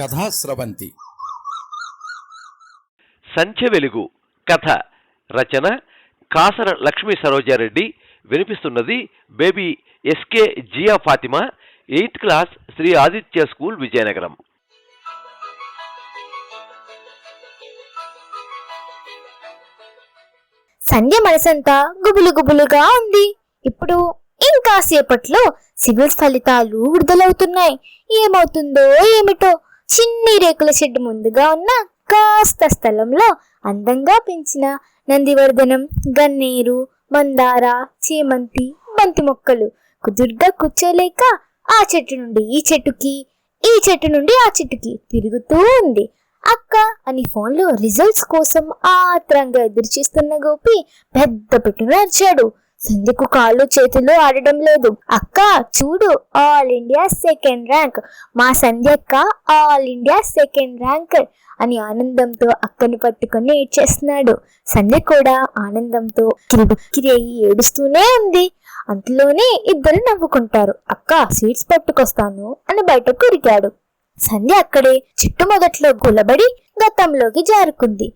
కథాస్రవంతి సంఖ్య వెలుగు కథ రచన Kasara Lakshmi Saroja Reddy. వినిపిస్తున్నది baby SK Zia Fatima eighth class Sri Aditya school Vizianagaram. సంధ్య మనసంతా గుబులు గుబులుగా ఉంది. ఇప్పుడు ఇంకాసేపట్లో సివిల్స్ ఫలితాలు విడుదలవుతున్నాయి. ఏమవుతుందో ఏమిటో చిన్ని రేకుల షెడ్ ముందుగా ఉన్న కాస్త స్థలంలో అందంగా పెంచిన నందివర్ధనం గన్నేరు మందార చేమంతి బంతి మొక్కలు కుదురుగా కూర్చోలేక ఆ చెట్టు నుండి ఈ చెట్టుకి ఈ చెట్టు నుండి ఆ చెట్టుకి తిరుగుతూ ఉంది. అక్క అని ఫోన్లో రిజల్ట్స్ కోసం ఆత్రంగా ఎదురుచూస్తున్న గోపి పెద్ద పెట్టున అరిచాడు. సంధ్యకు కాళ్ళు చేతులు ఆడడం లేదు. అక్క చూడు ఆల్ ఇండియా సెకండ్ ర్యాంక్. మా సంధ్యక్క ఆల్ ఇండియా సెకండ్ ర్యాంక్ అని ఆనందంతో అక్కని పట్టుకొని ఏడ్చేస్తున్నాడు. సంధ్య కూడా ఆనందంతో కిరిబిక్కిరి అయ్యి ఏడుస్తూనే ఉంది. అంతలోనే ఇద్దరు నవ్వుకుంటారు. అక్క స్వీట్స్ పట్టుకొస్తాను అని బయటకు ఉరికాడు. సంధ్య అక్కడే చెట్టు మొదట్లో గులబడి గతంలోకి జారుకుంది.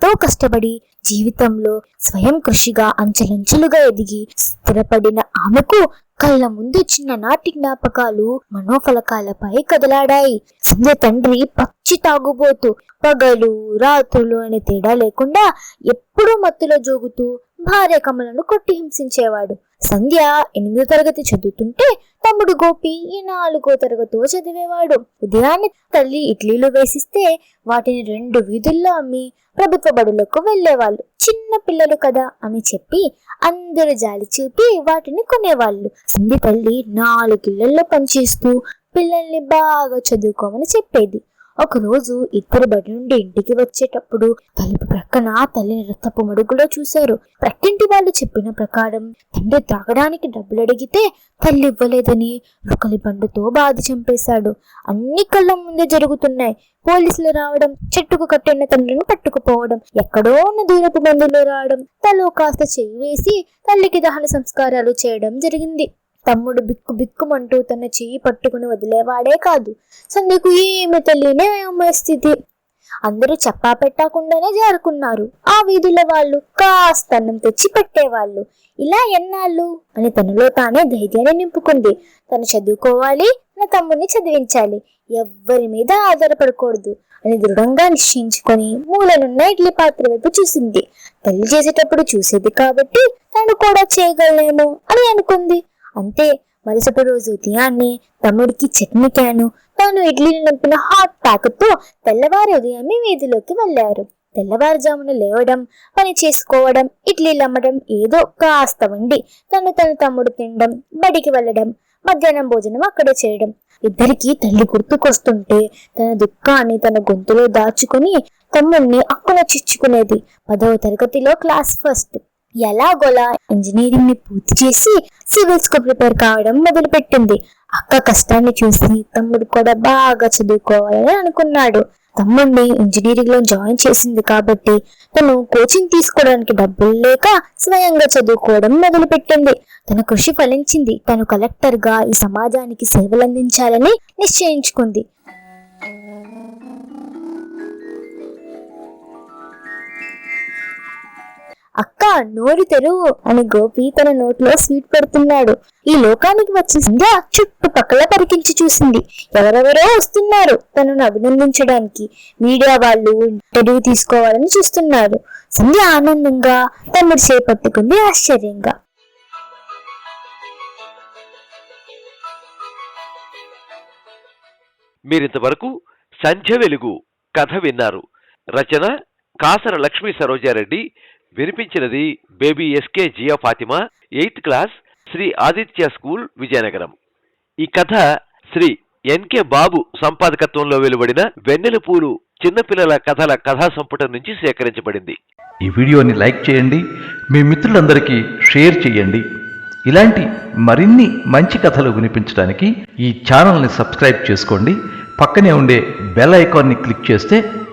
ఎంతో కష్టపడి జీవితంలో స్వయం కృషిగా అంచెలంచెలుగా ఎదిగి స్థిరపడిన ఆమెకు కళ్ళ ముందు చిన్న నాటి జ్ఞాపకాలు మనోఫలకాలపై కదలాడాయి. సంధ్య తండ్రి పిచ్చి తాగుబోతూ పగలు రాత్రులు అనే తేడా లేకుండా ఎప్పుడూ మత్తులో జోగుతూ భార్య కమలను కొట్టి హింసించేవాడు. సంధ్య ఎనిమిదో తరగతి చదువుతుంటే తమ్ముడు గోపి ఈ నాలుగో తరగతో చదివేవాడు. ఉదయాన్నే తల్లి ఇడ్లీలు వేసిస్తే వాటిని రెండు వీధుల్లో అమ్మి ప్రభుత్వ బడులకు వెళ్ళేవాళ్ళు. చిన్న పిల్లలు కదా అని చెప్పి అందరు జాలి చూపి వాటిని కొనేవాళ్ళు. సంధ్య తల్లి నాలుగిళ్ళలో పనిచేస్తూ పిల్లల్ని బాగా చదువుకోమని చెప్పేది. ఒకరోజు ఇద్దరు బడి నుండి ఇంటికి వచ్చేటప్పుడు తలుపు ప్రక్కన తల్లిని రక్తపు మడుగులో చూశారు. ప్రక్కింటి వాళ్ళు చెప్పిన ప్రకారం తండ్రి త్రాగడానికి డబ్బులు అడిగితే తల్లి ఇవ్వలేదని రుకలి బండుతో బాధి చంపేశాడు. అన్ని కళ్ళ ముందే జరుగుతున్నాయి. పోలీసులు రావడం చెట్టుకు కట్టిన తండ్రిని పట్టుకుపోవడం ఎక్కడో ఉన్న దూరపు బంధువులు రావడం తలో కాస్త చెయ్యి వేసి తల్లికి దహన సంస్కారాలు చేయడం జరిగింది. తమ్ముడు బిక్కు బిక్కుమంటూ తన చెయ్యి పట్టుకుని వదిలేవాడే కాదు. సంధ్యకు ఏమి తెలియని అమ్మాయి స్థితి అందరూ చెప్పా పెట్టకుండానే జారుకున్నారు. ఆ వీధుల వాళ్ళు కాస్త అన్నం తెచ్చి పెట్టేవాళ్ళు. ఇలా ఎన్నాళ్ళు? అని తనలో తానే ధైర్యాన్ని నింపుకుంది. తను చదువుకోవాలి నా తమ్ముడిని చదివించాలి. ఎవ్వరి మీద ఆధారపడకూడదు అని దృఢంగా నిశ్చయించుకొని మూలనున్న ఇడ్లీ పాత్ర వైపు చూసింది. తల్లి చేసేటప్పుడు చూసేది కాబట్టి తను కూడా చేయగలనేమో అని అనుకుంది. అంతే మరుసటి రోజు ఉదయాన్నే తమ్ముడికి చట్నీ క్యాను తాను ఇడ్లీలు నింపిన హాట్ ప్యాకెట్తో తెల్లవారి ఉదయమే వీధిలోకి వెళ్ళారు. తెల్లవారుజామున లేవడం పని చేసుకోవడం ఇడ్లీలు అమ్మడం ఏదో కాస్త వండి తను తన తమ్ముడు తినడం బడికి వెళ్ళడం మధ్యాహ్నం భోజనం అక్కడే చేయడం. ఇద్దరికి తల్లి గుర్తుకొస్తుంటే తన దుఃఖాన్ని తన గొంతులో దాచుకుని తమ్ముడిని అక్కున చిచ్చుకునేది. పదవ తరగతిలో క్లాస్ ఫస్ట్ ఎలాగోలా ఇంజనీరింగ్ని పూర్తి చేసి సివిల్స్కు ప్రిపేర్ కావడం మొదలుపెట్టింది. అక్క కష్టాన్ని చూసి తమ్ముడు కూడా బాగా చదువుకోవాలని అనుకున్నాడు. తమ్ముడిని ఇంజనీరింగ్లో జాయిన్ చేసింది కాబట్టి తను కోచింగ్ తీసుకోవడానికి డబ్బులు లేక స్వయంగా చదువుకోవడం మొదలుపెట్టింది. తన కృషి ఫలించింది. తను కలెక్టర్గా ఈ సమాజానికి సేవలందించాలని నిశ్చయించుకుంది. అక్క నోరు తెరువు అని గోపి తన నోట్లో స్వీట్ పెడుతున్నాడు. ఈ లోకానికి వచ్చిన సంధ్య చుట్టుపక్కల పరికించి చూసింది. ఎవరెవరో వస్తున్నారు తనను అభినందించడానికి. మీడియా వాళ్ళు ఇంటర్వ్యూ తీసుకోవాలని చూస్తున్నారు. సంధ్య ఆనందంగా తమ్ముడు చేపట్టుకుంది ఆశ్చర్యంగా. మీరింతవరకు సంధ్య వెలుగు కథ విన్నారు. రచన కాసర లక్ష్మీ సరోజారెడ్డి వినిపించినది baby SK Zia Fatima eighth class Shri Aditya school Vizianagaram. ఈ కథ శ్రీ ఎన్కే బాబు సంపాదకత్వంలో వెలువడిన వెన్నెల పూలు చిన్నపిల్లల కథల కథా సంపుటం నుంచి సేకరించబడింది. ఈ వీడియోని లైక్ చేయండి మీ మిత్రులందరికీ షేర్ చేయండి. ఇలాంటి మరిన్ని మంచి కథలు వినిపించడానికి ఈ ఛానల్ని సబ్స్క్రైబ్ చేసుకోండి. పక్కనే ఉండే బెల్ ఐకాన్ని క్లిక్ చేస్తే